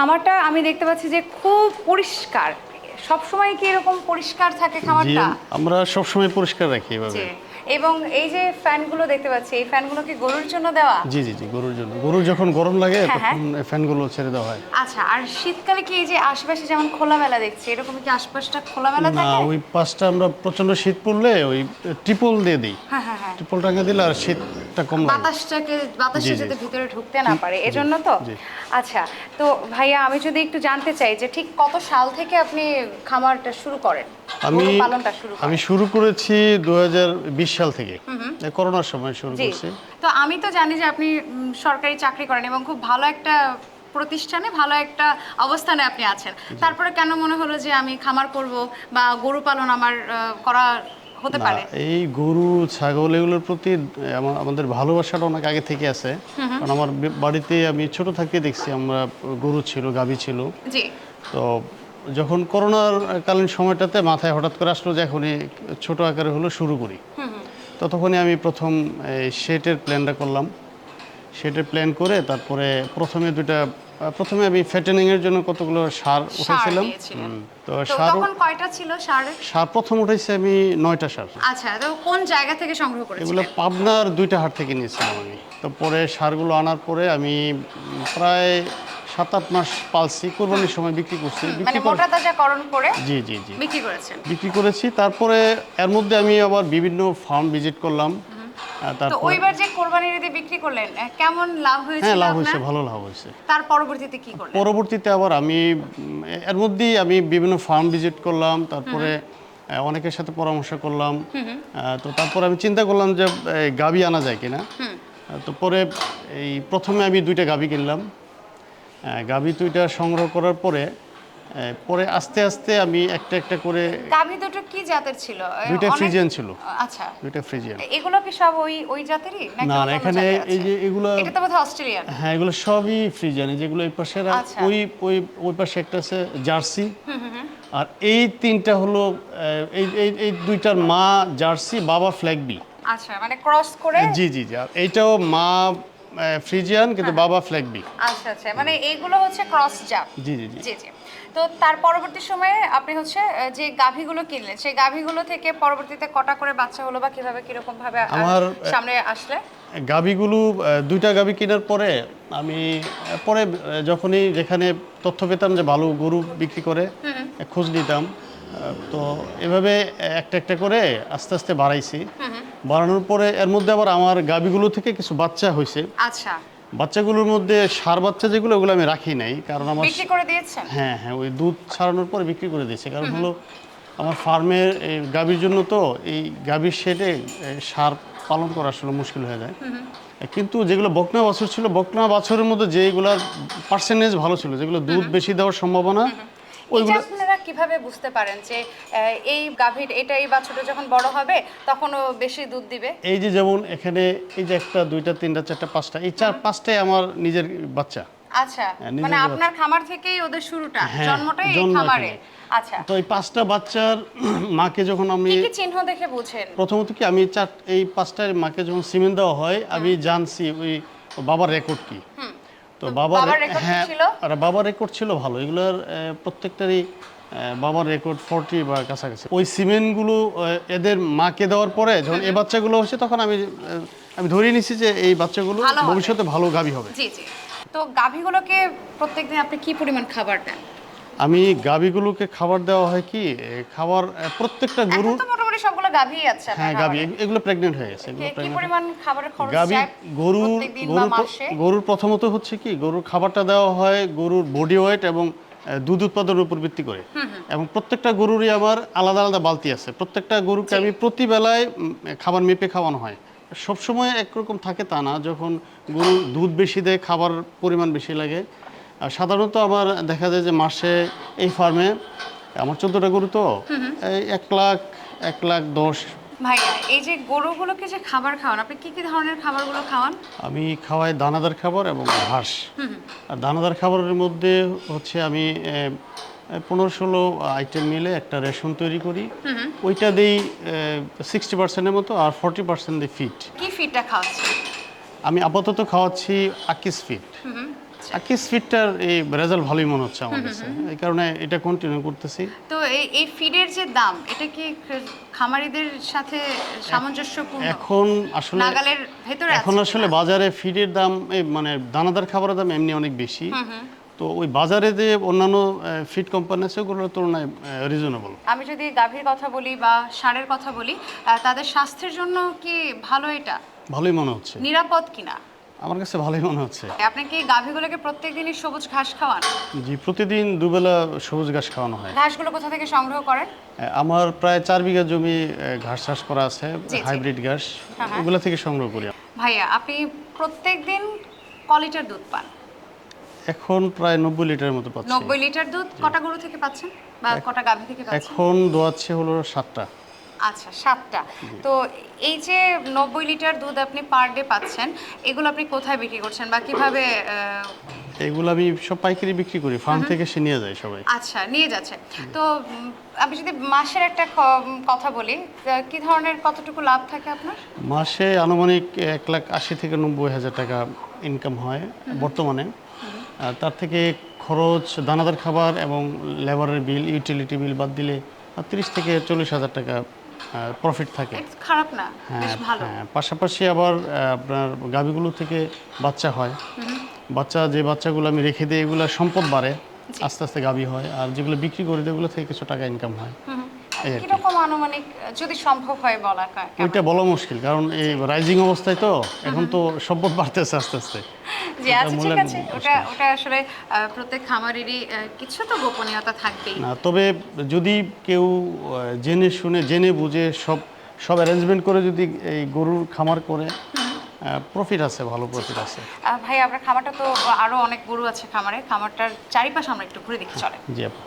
খামারটা আমি দেখতে পাচ্ছি যে খুব পরিষ্কার। সবসময় কি এরকম পরিষ্কার থাকে খামারটা? আমরা সবসময় পরিষ্কার রাখি এভাবে। এবং এই যে ফ্যানগুলো দেখতে পাচ্ছি এই ফ্যানগুলো কি গরুর জন্য দেওয়া? জি জি জি গরুর জন্য। গরুর যখন গরম লাগে হ্যাঁ, হ্যাঁ। তখন এই ফ্যানগুলো ছেড়ে দেওয়া হয়। আচ্ছা আর শীতকালে কি এই যে আশেপাশে যেমন খোলামেলা দেখছি এরকম কি আশপাশটা খোলামেলা না থাকে? ওই পাশটা আমরা প্রচণ্ড শীত পড়লে ওই ট্রিপল দিয়ে দিই। হ্যাঁ হ্যাঁ হ্যাঁ। ট্রিপল টাঙ্গা দিলে আর শীতটা কম বাতাসটাকে বাতাসটা। যাতে ভিতরে ঢুকতে না পারে এজন্য তো? আচ্ছা তো ভাইয়া আমি যদি একটু জানতে চাই যে ঠিক কত সাল থেকে আপনি খামারটা শুরু করেন? আমি আমি শুরু করেছি দুহাজার বিশ সাল থেকে। করোনার সময় শুরু করছি। তো আমি তো জানি যে আপনি সরকারি চাকরি করেন এবং খুব ভালো একটা প্রতিষ্ঠানে ভালো একটা অবস্থানে আপনি আছেন। তারপরে কেন মনে হলো যে আমি খামার করব বা গরু পালন আমার করা হতে পারে। এই গরু ছাগল এগুলোর প্রতি আমা- আমাদের ভালোবাসাটা অনেক আগে থেকে আছে। কারণ আমার বাড়িতে আমি ছোট থাকতে দেখছি আমরা গরু ছিল গাভী ছিল। জি। তো যখন করোনার কালীন সময়টাতে মাথায় হঠাৎ করে আসলো যে এখনই ছোট আকারে হলো শুরু করি। তো তখনই আমি প্রথম শেটের প্ল্যানটা করলাম। শেটের প্ল্যান করে তারপরে প্রথমে দুইটা প্রথমে আমি ফ্যাটেনিং এর জন্য কতগুলো সার উঠেছিলাম। তো সার তখন কয়টা ছিল সারের? সার প্রথম উঠেছি আমি নয়টা সার। আচ্ছা তো কোন জায়গা থেকে সংগ্রহ করেছিলেন? এগুলো পাবনার দুইটা হাট থেকে নিয়েছিলাম আমি। তো পরে সারগুলো আনার পরে আমি প্রায় সাত আট মাস পালছি কোরবানির সময় বিক্রি করছি। মানে বিক্রি করে মোটা করে জি জি জি। বিক্রি করেছেন। বিক্রি করেছি তারপরে এর মধ্যে আমি আবার বিভিন্ন ফার্ম ভিজিট করলাম। তো ওইবার যে কোরবানির ঈদে বিক্রি করলেন কেমন লাভ হয়েছিল হ্যাঁ লাভ হয়েছে ভালো লাভ হয়েছে। তার পরবর্তীতে কি করলেন? পরবর্তীতে আবার আমি এর মধ্যেই আমি বিভিন্ন ফার্ম ভিজিট করলাম তারপরে অনেকের সাথে পরামর্শ করলাম। তো তারপর আমি চিন্তা করলাম যে গাভী আনা যায় কিনা। তো পরে এই প্রথমে আমি দুইটা গাভী কিনলাম। গাভী দুইটা সংগ্রহ করার পরে পরে আস্তে আস্তে আমি একটা একটা করে গাভী দুটো কি জাতের ছিল? দুইটা ফ্রিজিয়ান ছিল। আচ্ছা। দুইটা ফ্রিজিয়ান। এগুলো কি সব ওই ওই জাতেরই? না, না, এখানে এই যে এগুলো- এটা তো বোধহয় অস্ট্রেলিয়ান। হ্যাঁ এগুলো সবই ফ্রিজিয়ান। যেগুলো এই পাশে আচ্ছা। ওই ওই ওই পাশে একটা আছে জার্সি। আর এই তিনটা হলো এই এই এই দুইটার মা জার্সি বাবা ফ্ল্যাগবি। আচ্ছা মানে ক্রস করে জি জি জি। আর এইটাও মা ফ্রিজিয়ান কিন্তু বাবা ফ্ল্যাগবি। আচ্ছা আচ্ছা। মানে এগুলো হচ্ছে ক্রস জাত। জি জি। জি জি। তো তার পরবর্তী সময়ে আপনি হচ্ছে যে গাভীগুলো কিনলেন সেই গাভীগুলো থেকে পরবর্তীতে কটা করে বাচ্চা হলো বা কীভাবে কীরকম ভাবে আমার, সামনে আসলে? গাভীগুলো দুইটা গাভী কেনার পরে আমি পরে যখনই যেখানে তথ্য পেতাম যে ভালো গরু বিক্রি করে খোঁজ নিতাম তো এভাবে একটা একটা করে আস্তে আস্তে বাড়াইছি। বাড়ানোর পরে এর মধ্যে আবার আমার গাভীগুলো থেকে কিছু বাচ্চা হয়েছে আচ্ছা। বাচ্চাগুলোর মধ্যে সার বাচ্চা যেগুলো ওগুলো আমি রাখি নাই কারণ আমার বিক্রি করে দিয়েছেন? হ্যাঁ হ্যাঁ ওই দুধ ছাড়ানোর পরে বিক্রি করে দিয়েছে। কারণ হলো আমার ফার্মের এই গাভীর জন্য তো এই গাভীর শেডে সার পালন করা আসলে মুশকিল হয়ে যায়। কিন্তু যেগুলো বকনা বাছর ছিল বকনা বাছরের মধ্যে যেগুলো পার্সেন্টেজ ভালো ছিল যেগুলো দুধ বেশি দেওয়ার সম্ভাবনা ওইগুলো আপনারা কীভাবে বুঝতে পারেন যে এই গাভীর এটা এই বাছুরটা যখন বড় হবে তখন ও বেশি দুধ দিবে? এই যে যেমন এখানে এই যে একটা দুইটা তিনটা চারটা পাঁচটা এই চার পাঁচটাই আমার নিজের বাচ্চা। আচ্ছা হ্যাঁ, মানে আপনার খামার থেকেই ওদের শুরুটা হ্যাঁ, জন্মটাই এই খামারে? আচ্ছা। তো এই পাঁচটা বাচ্চার মাকে যখন আমি কি কি চিহ্ন দেখে বুঝেন? প্রথমত কি আমি চার এই পাঁচটার মাকে যখন সিমেন্ট দেওয়া হয় আমি জানছি ওই বাবার রেকর্ড কি। তো বাবার হ্যাঁ আর বাবার রেকর্ড ছিল ভালো। এগুলোর প্রত্যেকটারই বাবার রেকর্ড ফোরটি বা কাছাকাছি। ওই সিমেন্টগুলো এদের মাকে দেওয়ার পরে যখন এই বাচ্চাগুলো হচ্ছে তখন আমি আমি ধরেই নিছি যে এই বাচ্চাগুলো ভবিষ্যতে ভালো গাভী হবে। জি জি। তো গাভীগুলোকে প্রত্যেকদিন আপনি কি পরিমাণ খাবার দেন? আমি গাভীগুলোকে খাবার দেওয়া হয় কি খাবার প্রত্যেকটা মোটামুটি সবগুলো আছে হ্যাঁ গাভী। এগুলো প্রেগনেন্ট হয়ে গেছে কি- পরিমাণ খাবারের খরচ যায় গরুর গরুর প্রথমত হচ্ছে কি গরুর খাবারটা দেওয়া হয় গরুর বডি ওয়েট এবং দুধ উৎপাদনের উপর ভিত্তি করে। এবং প্রত্যেকটা গরুরই আমার আলাদা আলাদা বালতি আছে। প্রত্যেকটা গরুকে আমি প্রতি বেলায় খাবার মেপে খাওয়ানো হয়। সবসময় একরকম থাকে তা না যখন গরু দুধ বেশি দেয় খাবার পরিমাণ বেশি লাগে। আর সাধারণত আমার দেখা যায় যে মাসে এই ফার্মে আমার চোদ্দোটা গরু তো এক লাখ এক লাখ দশ। ভাইয়া এই যে গরুগুলোকে যে খাবার খাওয়ান আপনি কি কি ধরনের খাবারগুলো খাওয়ান? আমি খাওয়াই দানাদার খাবার এবং ঘাস আর দানাদার খাবারের মধ্যে হচ্ছে আমি পনেরো ষোলো আইটেম মিলে একটা রেশন তৈরি করি। ওইটা দিই সিক্সটি পার্সেন্টের মতো আর ফর্টি পার্সেন্ট দিই ফিট কি ফিডটা খাওয়াচ্ছেন? আমি আপাতত খাওয়াচ্ছি আকিস ফিট আর কিস ফিটটার এই রেজাল্ট ভালোই মনে হচ্ছে আমার কাছে। এই কারণে এটা কন্টিনিউ করতেছি। তো এই এই ফিডের যে দাম এটা কি খামারিদের সাথে সামঞ্জস্যপূর্ণ? এখন আসলে নাগালের ভেতরে এখন আসলে বাজারে ফিডের দাম মানে দানাদার খাবারের দাম এমনি অনেক বেশি। তো ওই বাজারে যে অন্যান্য ফিড কোম্পানি আছে ওগুলোর তুলনায় রিজনেবল আমি যদি গাভীর কথা বলি বা ষাঁড়ের কথা বলি তাদের স্বাস্থ্যের জন্য কি ভালো এটা? ভালোই মনে হচ্ছে। নিরাপদ কিনা? আমার কাছে ভালোই মনে হচ্ছে। আপনি কি গাভীগুলোকে প্রত্যেকদিনই সবুজ ঘাস খাওয়ান? জি প্রতিদিন দুবেলা সবুজ ঘাস খাওয়ানো হয়। ঘাসগুলো কোথা থেকে সংগ্রহ করেন? আমার প্রায় চার বিঘা জমি ঘাস চাষ করা আছে হাইব্রিড ঘাস। হ্যাঁ, হ্যাঁ। ওগুলো থেকে সংগ্রহ করি। ভাইয়া আপনি প্রত্যেকদিন ক লিটার দুধ পান? এখন প্রায় নব্বই লিটারের মতো পাচ্ছি। নব্বই লিটার দুধ কটা গরু থেকে পাচ্ছেন? বা কটা গাভী থেকে পাচ্ছেন? এখন দোয়াচ্ছে হলো সাতটা। আচ্ছা সাতটা। তো এই যে নব্বই লিটার দুধ আপনি পার ডে পাচ্ছেন এগুলো আপনি কোথায় বিক্রি করছেন বা কীভাবে এগুলো আমি সব পাইকারি বিক্রি করি ফার্ম থেকে সে নিয়ে যায় সবাই। আচ্ছা নিয়ে যাচ্ছে। তো আমি যদি মাসের একটা কথা বলি কি ধরনের কতটুকু লাভ থাকে আপনার? মাসে আনুমানিক এক লাখ আশি থেকে নব্বই হাজার টাকা ইনকাম হয় বর্তমানে। তার থেকে খরচ দানাদার খাবার এবং লেবারের বিল ইউটিলিটি বিল বাদ দিলে তিরিশ থেকে চল্লিশ হাজার টাকা প্রফিট থাকে। খারাপ না বেশ হ্যাঁ ভালো। হ্যাঁ পাশাপাশি আবার আপনার গাভীগুলো থেকে বাচ্চা হয়। বাচ্চা যে বাচ্চাগুলো আমি রেখে দিই এগুলো সম্পদ বাড়ে আস্তে আস্তে গাভী হয়। আর যেগুলো বিক্রি করি ওগুলো থেকে কিছু টাকা ইনকাম হয়। হুম। এই আর কি। কীরকম আনুমানিক যদি সম্ভব হয় বলা ওইটা বলা মুশকিল কারণ এই রাইজিং অবস্থায় তো এখন তো সম্পদ বাড়তেছে আস্তে আস্তে। জি আচ্ছা ঠিক আছে ওটা ওটা আসলে প্রত্যেক খামারেরই কিছু তো গোপনীয়তা থাকবেই। না তবে যদি কেউ জেনে শুনে জেনে বুঝে সব সব অ্যারেঞ্জমেন্ট করে যদি এই গরুর খামার করে প্রফিট আছে ভালো প্রফিট আছে। ভাই আপনার খামারটা তো আরও অনেক গরু আছে খামারে। খামারটার চারিপাশে আমরা একটু ঘুরে দেখি চলে জি আপু।